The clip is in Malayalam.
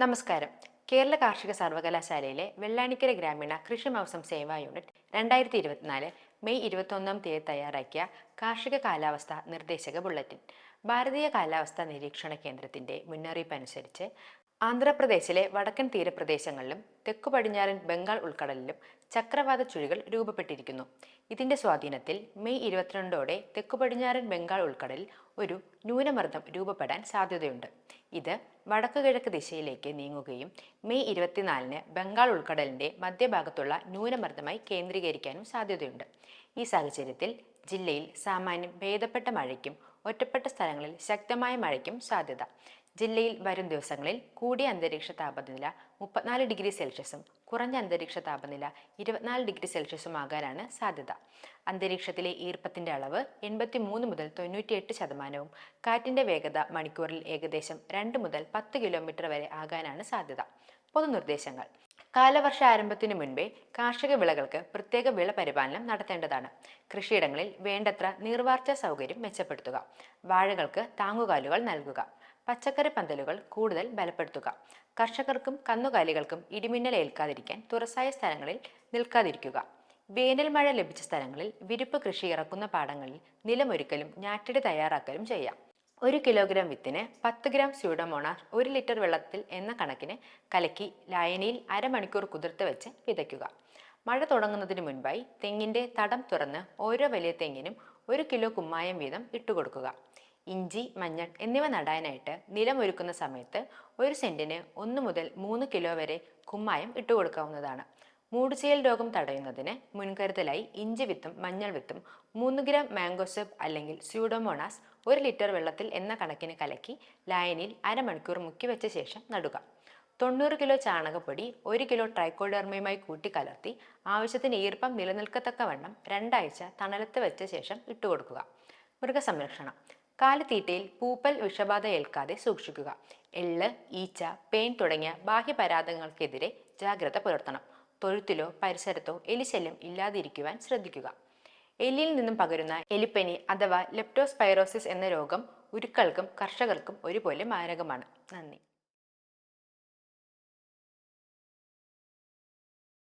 നമസ്കാരം. കേരള കാർഷിക സർവകലാശാലയിലെ വെള്ളാണിക്കര ഗ്രാമീണ കൃഷി മൗസം സേവാ യൂണിറ്റ് രണ്ടായിരത്തി ഇരുപത്തിനാല് മെയ് ഇരുപത്തൊന്നാം തീയതി തയ്യാറാക്കിയ കാർഷിക കാലാവസ്ഥ നിർദ്ദേശക ബുള്ളറ്റിൻ. ഭാരതീയ കാലാവസ്ഥാ നിരീക്ഷണ കേന്ദ്രത്തിന്റെ മുന്നറിയിപ്പ് അനുസരിച്ച് ആന്ധ്രാപ്രദേശിലെ വടക്കൻ തീരപ്രദേശങ്ങളിലും തെക്കു പടിഞ്ഞാറൻ ബംഗാൾ ഉൾക്കടലിലും ചക്രവാത ചുഴികൾ രൂപപ്പെട്ടിരിക്കുന്നു. ഇതിന്റെ സ്വാധീനത്തിൽ മെയ് ഇരുപത്തിരണ്ടോടെ തെക്കു പടിഞ്ഞാറൻ ബംഗാൾ ഉൾക്കടലിൽ ഒരു ന്യൂനമർദ്ദം രൂപപ്പെടാൻ സാധ്യതയുണ്ട്. ഇത് വടക്കു കിഴക്ക് ദിശയിലേക്ക് നീങ്ങുകയും മെയ് ഇരുപത്തിനാലിന് ബംഗാൾ ഉൾക്കടലിന്റെ മധ്യഭാഗത്തുള്ള ന്യൂനമർദ്ദമായി കേന്ദ്രീകരിക്കാനും സാധ്യതയുണ്ട്. ഈ സാഹചര്യത്തിൽ ജില്ലയിൽ സാമാന്യം ഭേദപ്പെട്ട മഴയ്ക്കും ഒറ്റപ്പെട്ട സ്ഥലങ്ങളിൽ ശക്തമായ മഴയ്ക്കും സാധ്യത. ജില്ലയിൽ വരും ദിവസങ്ങളിൽ കൂടിയ അന്തരീക്ഷ താപനില മുപ്പത്തിനാല് ഡിഗ്രി സെൽഷ്യസും കുറഞ്ഞ അന്തരീക്ഷ താപനില ഇരുപത്തിനാല് ഡിഗ്രി സെൽഷ്യസും ആകാനാണ് സാധ്യത. അന്തരീക്ഷത്തിലെ ഈർപ്പത്തിന്റെ അളവ് എൺപത്തി മൂന്ന് മുതൽ തൊണ്ണൂറ്റിയെട്ട് ശതമാനവും കാറ്റിന്റെ വേഗത മണിക്കൂറിൽ ഏകദേശം രണ്ട് മുതൽ പത്ത് കിലോമീറ്റർ വരെ ആകാനാണ് സാധ്യത. പൊതുനിർദ്ദേശങ്ങൾ. കാലവർഷ ആരംഭത്തിനു മുൻപേ കാർഷിക വിളകൾക്ക് പ്രത്യേക വിള പരിപാലനം നടത്തേണ്ടതാണ്. കൃഷിയിടങ്ങളിൽ വേണ്ടത്ര നീർവാർച്ച സൗകര്യം മെച്ചപ്പെടുത്തുക. വാഴകൾക്ക് താങ്ങുകാലുകൾ നൽകുക. പച്ചക്കറി പന്തലുകൾ കൂടുതൽ ബലപ്പെടുത്തുക. കർഷകർക്കും കന്നുകാലികൾക്കും ഇടിമിന്നൽ ഏൽക്കാതിരിക്കാൻ തുറസായ സ്ഥലങ്ങളിൽ നിൽക്കാതിരിക്കുക. വേനൽ മഴ ലഭിച്ച സ്ഥലങ്ങളിൽ വിരിപ്പ് കൃഷി ഇറക്കുന്ന പാടങ്ങളിൽ നിലമൊരുക്കലും ഞാറ്റിടി തയ്യാറാക്കലും ചെയ്യാം. ഒരു കിലോഗ്രാം വിത്തിന് പത്ത് ഗ്രാം സ്യൂഡമോണ ഒരു ലിറ്റർ വെള്ളത്തിൽ എന്ന കണക്കിന് കലക്കി ലായനിയിൽ അരമണിക്കൂർ കുതിർത്ത് വെച്ച് വിതയ്ക്കുക. മഴ തുടങ്ങുന്നതിന് മുൻപായി തെങ്ങിന്റെ തടം തുറന്ന് ഓരോ വലിയ തെങ്ങിനും ഒരു കിലോ കുമ്മായം വീതം ഇട്ടുകൊടുക്കുക. ഇഞ്ചി മഞ്ഞൾ എന്നിവ നടാനായിട്ട് നിലമൊരുക്കുന്ന സമയത്ത് ഒരു സെന്റിന് ഒന്ന് മുതൽ മൂന്ന് കിലോ വരെ കുമ്മായം ഇട്ടുകൊടുക്കാവുന്നതാണ് മൂടുചെയ്യൽ രോഗം തടയുന്നതിന് മുൻകരുതലായി ഇഞ്ചി വിത്തും മഞ്ഞൾ വിത്തും മൂന്ന് ഗ്രാം മാംഗോസെബ് അല്ലെങ്കിൽ സ്യൂഡോമോണാസ് ഒരു ലിറ്റർ വെള്ളത്തിൽ എന്ന കണക്കിന് കലക്കി ലായനിയിൽ അരമണിക്കൂർ മുക്കി വെച്ച ശേഷം നടുക. തൊണ്ണൂറ് കിലോ ചാണകപ്പൊടി ഒരു കിലോ ട്രൈക്കോഡെർമയുമായി കൂട്ടിക്കലർത്തി ആവശ്യത്തിന് ഈർപ്പം നിലനിൽക്കത്തക്ക നിലനിൽക്കത്തക്കവണ്ണം രണ്ടാഴ്ച തണലത്ത് വെച്ച ശേഷം ഇട്ടുകൊടുക്കുക മൃഗസംരക്ഷണം. കാലിത്തീറ്റയിൽ പൂപ്പൽ വിഷബാധ ഏൽക്കാതെ സൂക്ഷിക്കുക. എള്ള് ഈച്ച പെയിൻ തുടങ്ങിയ ബാഹ്യപരാധങ്ങൾക്കെതിരെ ജാഗ്രത പുലർത്തണം. തൊഴുത്തിലോ പരിസരത്തോ എലിശല്യം ഇല്ലാതിരിക്കുവാൻ ശ്രദ്ധിക്കുക. എലിയിൽ നിന്നും പകരുന്ന എലിപ്പനി അഥവാ ലെപ്റ്റോസ്പൈറോസിസ് എന്ന രോഗം ഉരുക്കൾക്കും കർഷകർക്കും ഒരുപോലെ മാരകമാണ്. നന്ദി.